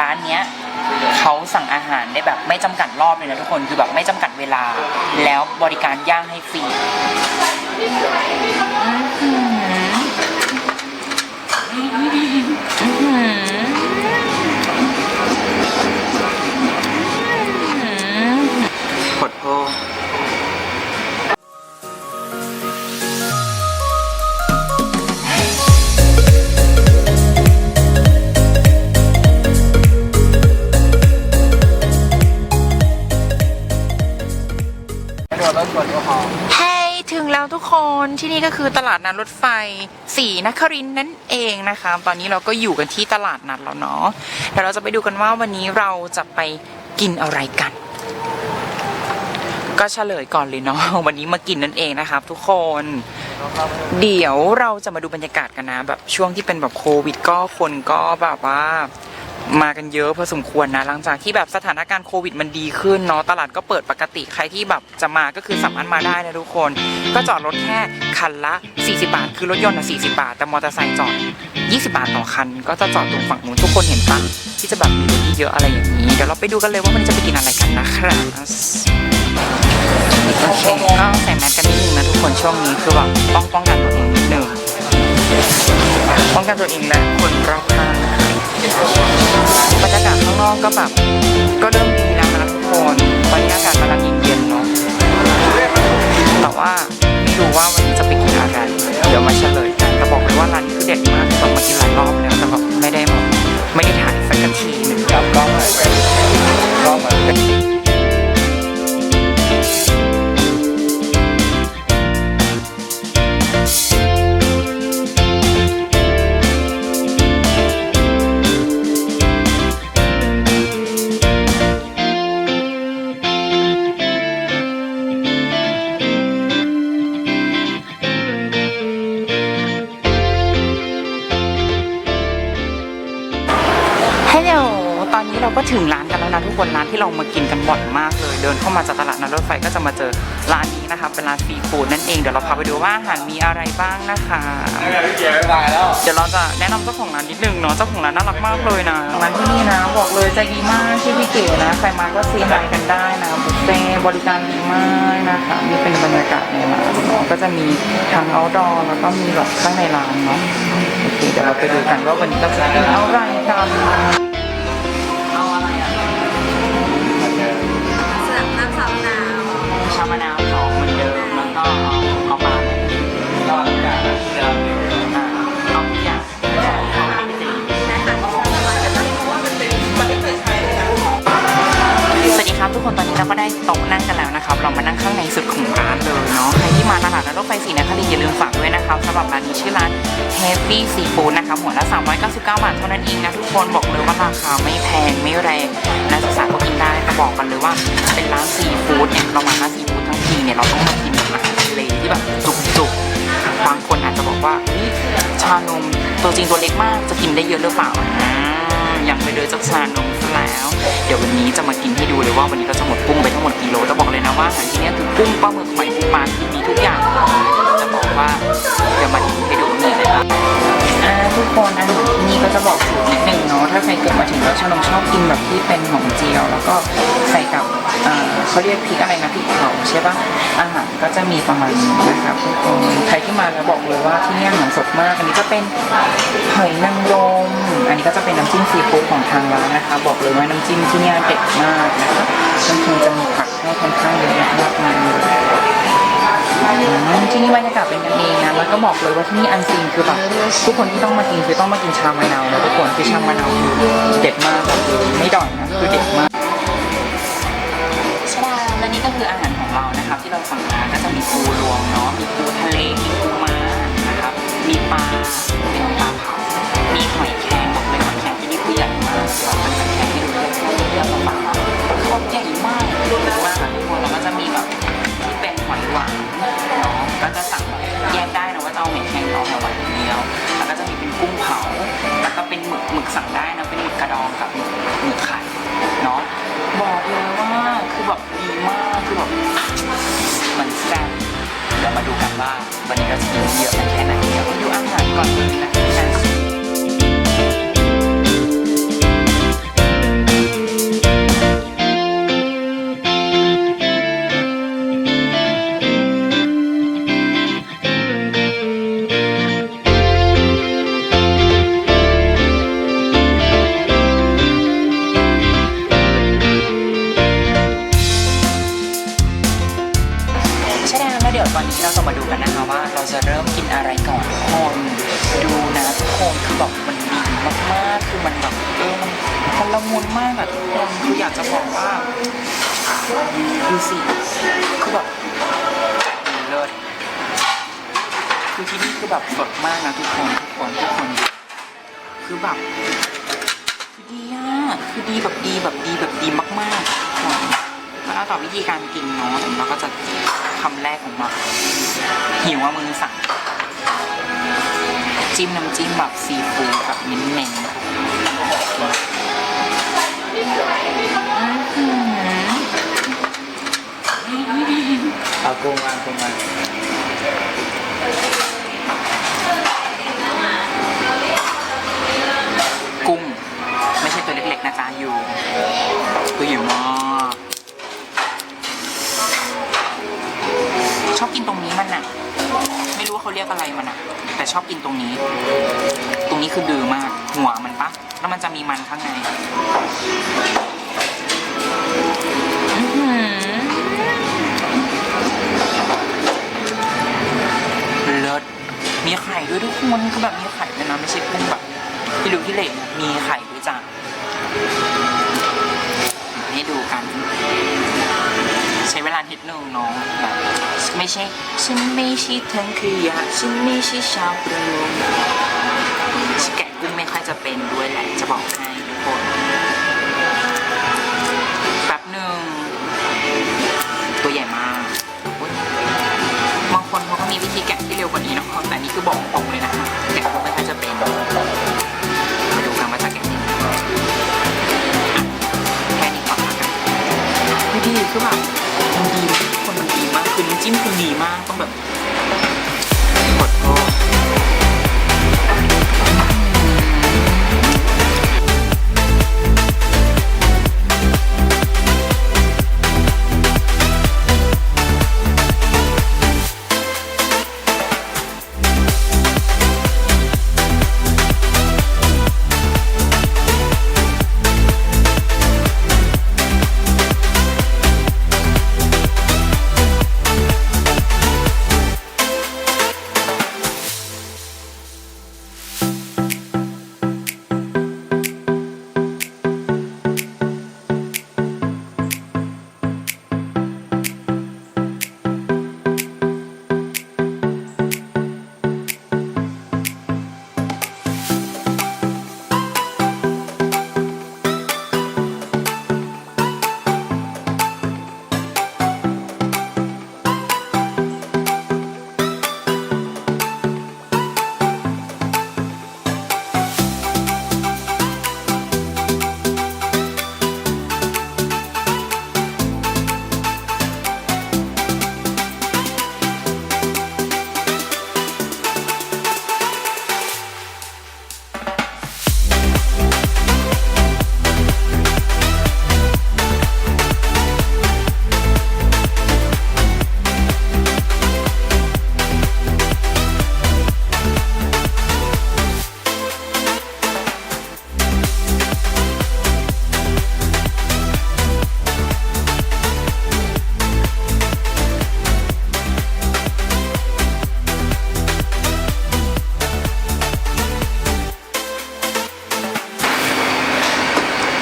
ร้านเนี้ยเขาสั่งอาหารได้แบบไม่จำกัดรอบเลยนะทุกคนคือแบบไม่จำกัดเวลา แล้วบริการย่างให้ฟรีขอหือขดโทษ นี่ก็คือตลาดนัดรถไฟสีนครินนั่นเองนะคะ ตอนนี้เราก็อยู่กันที่ตลาดนัดแล้วเนาะเดี๋ยวเราจะไปดูกันว่าวันนี้เราจะไปกินอะไรกัน ก็เฉลยก่อนเลยเนาะวันนี้มากินนั่นเองนะครับ ทุกคน เดี๋ยวเราจะมาดูบรรยากาศกันนะ แบบช่วงที่เป็นแบบโควิดก็คนก็แบบว่า มากันเยอะพอสมควรนะหลังจากที่แบบสถานการณ์โควิดมันดีขึ้นเนาะตลาดก็เปิดปกติใครที่แบบจะมาก็คือสามารถมาได้นะทุกคน ก็จอดรถแค่คันละ 40 บาท คือรถยนต์อะ40 บาท แต่มอเตอร์ไซค์จอด 20 บาทต่อคัน ก็จะจอดตรงฝั่งนู้นทุกคนเห็นปะที่จะแบบมีรถเยอะอะไรอย่างนี้ เดี๋ยวเราไปดูกันเลยว่าวันจะไปกินอะไรกันนะครับโอเคก็ใส่แมสกันนิดนึงนะทุกคนช่วงนี้คือแบบป้องป้องกันตัวเองนิดนึงป้องกันตัวเองและคนรอบข้างนะคะ บรรยากาศข้างนอกก็แบบก็เริ่ม เรามากินกันบ่อยมากเลย เดินเข้ามาจากตลาดนัดรถไฟก็จะมาเจอร้านนี้นะคะเป็นร้านซีฟู้ดนั่นเองเดี๋ยวเราพาไปดูว่าอาหารมีอะไรบ้างนะคะพี่เกียร์ไม่มาแล้วเดี๋ยวเราจะแนะนำเจ้าของร้านนิดนึงเนาะเจ้าของร้านน่ารักมากเลยนะร้านที่นี่นะบอกเลยใจดีมากชื่อพี่เก๋นะใครมาก็ซีไฮกันได้นะบุฟเฟ่ต์บริการดีมากนะคะนี่เป็นบรรยากาศในร้านเนาะก็จะมีทั้งเอาดอร์แล้วก็มีแบบข้างในร้านเนาะโอเคเดี๋ยวเราไปดูกันว่าวันนี้เราจะกินอะไรกัน สวัสดีครับทุกคนตอนนี้เราก็ได้โต๊ะนั่งกันแล้วนะครับ เรามานั่งข้างในสุดของร้านเลยเนาะใครที่มาตลาดรถไฟศรีนครินทร์อย่าลืมฝากด้วยนะครับสำหรับร้านนี้ชื่อร้าน Happy Seafood นะครับหัวละ 399 บาทเท่านั้นเองนะทุกคนบอกเลยว่าราคาไม่แพงไม่แรงนักศึกษาก็กินได้แต่บอกกันเลยว่าเป็นร้านซีฟู้ดเนี่ยเรามาร้านซีฟู้ดทั้งทีเนี่ยเราต้องมากินอาหารทะเลที่แบบ บางคนอาจจะบอกว่าชานมตัวจริงตัวเล็กมากจะกินได้เยอะหรือเปล่าอยังไปเลยจากชานมซะแล้ว เดี๋ยววันนี้จะมากินให้ดูเลยว่าวันนี้เราจะหมดกุ้งไปทั้งหมดกี่โลแต่บอกเลยนะว่าอาหารที่นี้คือกุ้งปลาหมึกหอยปูปลาคือมีทุกอย่างจะบอกว่าเดี๋ยวมากินให้ดูนี่เลยครับอ่าทุกคนอาหารที่นี่ก็จะบอกสูตรนิดนึงเนาะถ้าใครเกิดมาถึงแล้วชอบชอบกินแบบที่เป็นหอมเจียว แล้วก็ใส่กับเขาเรียกพริกอะไรนะพริกเผาใช่ปะ ก็จะมีประมาณนี้นะครับทุกคนใครที่มาแล้วบอกเลยว่าที่นี่อาหารสดมาก อันนี้จะเป็นหอยนางรมอันนี้ก็จะเป็นน้ำจิ้มซีฟู้ดของทางร้านนะคะ บอกเลยว่าน้ำจิ้มที่นี่เด็ดมากนะคะซึ่งคือจะมีผักให้ค่อนข้างเยอะมากมายเลยที่นี่บรรยากาศเป็นกันเองนะแล้วก็บอกเลยว่าที่นี่อันซีนคือแบบทุกคนที่ต้องมากินคือต้องมากินชามะนาวนะทุกคนคือชามะนาวเด็ดมากแบบไม่ด่อยนะคือเด็ดมากชาและนี่ก็คืออาหาร ของเรานะครับ ที่เราสั่งมาก็จะมีปูรวมเนาะมีปูทะเลมีปูม้านะครับ มีปลาเป็นปลาเผามีหอยแครงบอกเลยหอยแครงที่นี่ผู้ใหญ่มากเป็นหอยแครงที่ดูเรียบเรียบๆปลาๆเขาใหญ่มากดูมากทุกคนแล้วก็จะมีแบบที่เป็นหอยหวาน ว่าเราจะเริ่มกินอะไรก่อนทุกคนดูนะทุกคนคือแบบมันดีมากๆคือมันแบบเออมันพลังมุลมากอะทุกคนคืออยากจะบอกว่าดูสิคือแบบเลิศคือที่นี่คือแบบสดมากนะทุกคนทุกคนทุกคนคือแบบคือดีอะคือดีแบบดีแบบดีแบบดีมากๆ็แล้วต่อวิธีการกินเนาะเราก็จะคำแรกของเราหิวว่ามือสั่ง จิ้มน้ำจิ้มแบบซีฟู้ดแบบเน้นๆอื้อหือเอากุ้งมากุ้งมา แบบมีไข่ด้วยนะไม่ใช่กุ้งแบบพี่ลูกพี่เหล็กมีไข่ด้วยจ้ะให้ดูกัน ใช้เวลานิดนึงเน้องแบบไม่ใช่ฉันไม่ใช่ทั้งขยะฉันไม่ใช่ชาวประมงแกะกุ้งไม่ค่อยจะเป็นด้วยแหละจะบอกให้ทุกคนแป๊บหนึ่งตัวใหญ่มากบางคนเขาก็มีวิธีแกะที่เร็วกว่านี้นะครับแต่นนี่คือบอกตรงเลย คือแบบมันดีคนมันดีมากคือน้ำจิ้มคือดีมากต้องแบบ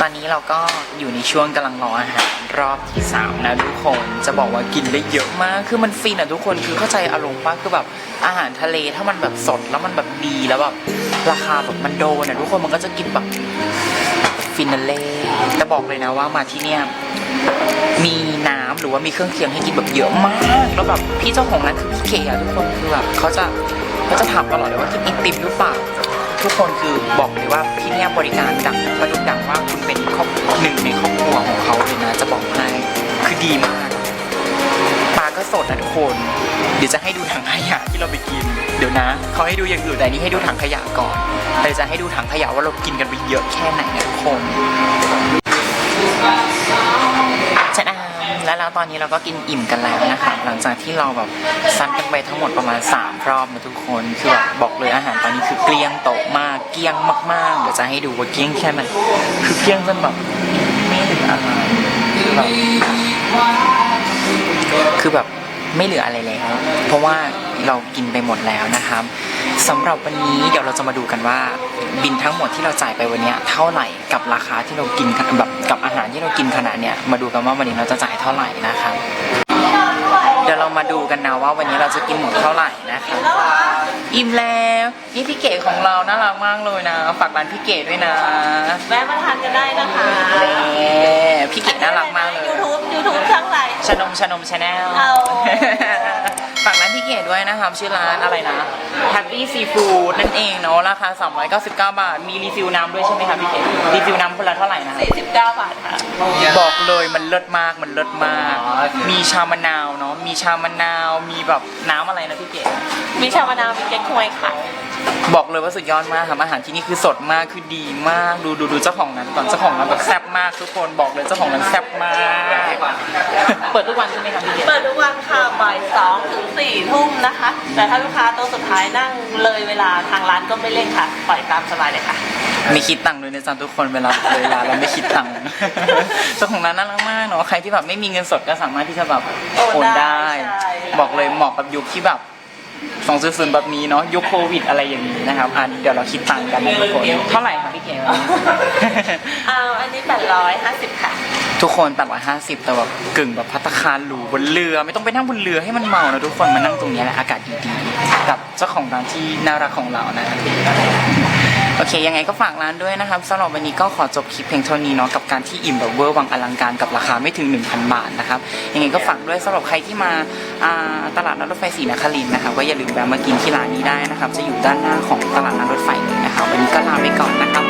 ตอนนี้เราก็อยู่ในช่วงกำลังรออาหารรอบที่สามนะทุกคนจะบอกว่ากินได้เยอะมาก คือมันฟินอะทุกคนคือเข้าใจอารมณ์ป่ะคือแบบอาหารทะเลถ้ามันแบบสดแล้วมันแบบดีแล้วแบบราคาแบบมันโดนอะทุกคนมันก็จะกินแบบฟินาเล่แต่บอกเลยนะว่ามาที่เนี่ยมีน้ำหรือว่ามีเครื่องเคียงให้กินแบบเยอะมากแล้วแบบพี่เจ้าของร้านคือพี่เคอะทุกคนคือแบบเขาจะเขาจะถามตลอดเลยว่ากินไอติมหรือเปล่า ทุกคนคือบอกเลยว่าพี่เนี่ยบริการดังประดุกดังว่าคุณเป็นครอบหนึ่งในครอบครัวของเขาเลยนะจะบอกให้คือดีมากปลาก็สดนะทุกคน เดี๋ยวจะให้ดูถังขยะที่เราไปกิน เดี๋ยวนะเขาให้ดูอย่างอื่นแต่นนี้ให้ดูถังขยะก่อนแต่จะให้ดูถังขยะว่าเรากินกันไปเยอะแค่ไหนนะทุกคน แล้วตอนนี้เราก็กินอิ่มกันแล้วนะคะ หลังจากที่เราแบบซัดกันไปทั้งหมดประมาณ 3 รอบนะทุกคนคือแบบบอกเลยอาหารตอนนี้คือเกลี้ยงโต๊ะมากเกลี้ยงมากๆเดี๋ยวจะให้ดูว่าเกลี้ยงแค่ไหนคือเกลี้ยงจนแบบไม่เหลืออะไรคือแบบคือแบบไม่เหลืออะไรแล้ว เพราะว่าเรากินไปหมดแล้วนะครับสำหรับวันนี้เดี๋ยวเราจะมาดูกันว่า บินทั้งหมดที่เราจ่ายไปวันนี้เท่าไหร่กับราคาที่เรากินกันแบบ กับอาหารที่เรากินขนาดเนี้ยมาดูกันว่าวันนี้เราจะจ่ายเท่าไหร่นะครับเดี๋ยวเรามาดูกันนะว่าวันนี้เราจะกินหมดเท่าไหร่นะคะอิ่มแล้วนี่พี่เก๋ของเราน่ารักมากเลยนะฝากร้านพี่เก๋ด้วยนะแวะมาทานกันได้นะคะนี่พี่เก๋น่ารักมากเลยยูทูบยูทูบช่างไรชนมชนมชาแนลเอาฝากร้านพี่เก๋ด้วยนะครับชื่อร้านอะไรนะ Happy Seafood นั่นเองเนาะราคา 399 บาท มีรีฟิลน้ำด้วยใช่ไหมคะพี่เก๋รีฟิลน้ำคนละเท่าไหร่นะ49 บาทค่ะ บอกเลยมันเลิศมากมันเลิศมาก มีชามะนาวเนาะมีชามะนาวมีแบบน้ำอะไรนะพี่เก๋มีชามะนาวมีเก๊กฮวยค่ะ บอกเลยว่าสุดยอดมากครับอาหารที่นี่คือสดมากคือดีมากดูดูดูเจ้าของนั้นก่อนเจ้าของนั้นแบบแซ่บมากทุกคนบอกเลยเจ้าของนั้นแซ่บมาก เปิดทุกวันใช่ไหมครับพี่เก๋เปิดทุกวันค่ะบ่ายสองถึงสี่ทุ่มนะคะ แต่ถ้าลูกค้าโต๊ะสุดท้ายนั่งเลยเวลาทางร้านก็ไม่เร่งค่ะ ปล่อยตามสบายเลยค่ะไม่คิดตังค์ด้วยนะจ๊ะทุกคนเวลาเวลาเราไม่คิดตังค์ เจ้าของร้านน่ารักมากเนาะใครที่แบบไม่มีเงินสดก็สามารถที่จะแบบโอนโอนได้ได้ ใช่ บอกเลยเหมาะกับยุคที่แบบ สองศูนย์แบบนี้เนาะยุคโควิดอะไรอย่างนี้นะครับอันเดี๋ยวเราคิดตังค์กันนะทุกคนเท่าไหร่ครับพี่เก๋เอาอันนี้ 850 ค่ะ ทุกคน 850 แต่แบบกึ่งแบบพัตตาคารหรูบนเรือ ไม่ต้องไปนั่งบนเรือให้มันเมานะทุกคนมานั่งตรงนี้แหละอากาศดีๆกับเจ้าของร้านที่น่ารักของเรานะ โอเค ยังไงก็ฝากร้านด้วยนะครับสำหรับวันนี้ก็ขอจบคลิปเพียงเท่านี้เนาะกับการที่อิ่มแบบเวอร์วังอลังการกับราคาไม่ถึง 1,000 บาทนะครับยังไงก็ฝากด้วยสำหรับใครที่มาตลาดนัดรถไฟสีนครินนะครับก็อย่าลืมแวะมากินที่ร้านนี้ได้นะครับ จะอยู่ด้านหน้าของตลาดนัดรถไฟเลยนะครับวันนี้ก็ลาไปก่อนนะครับ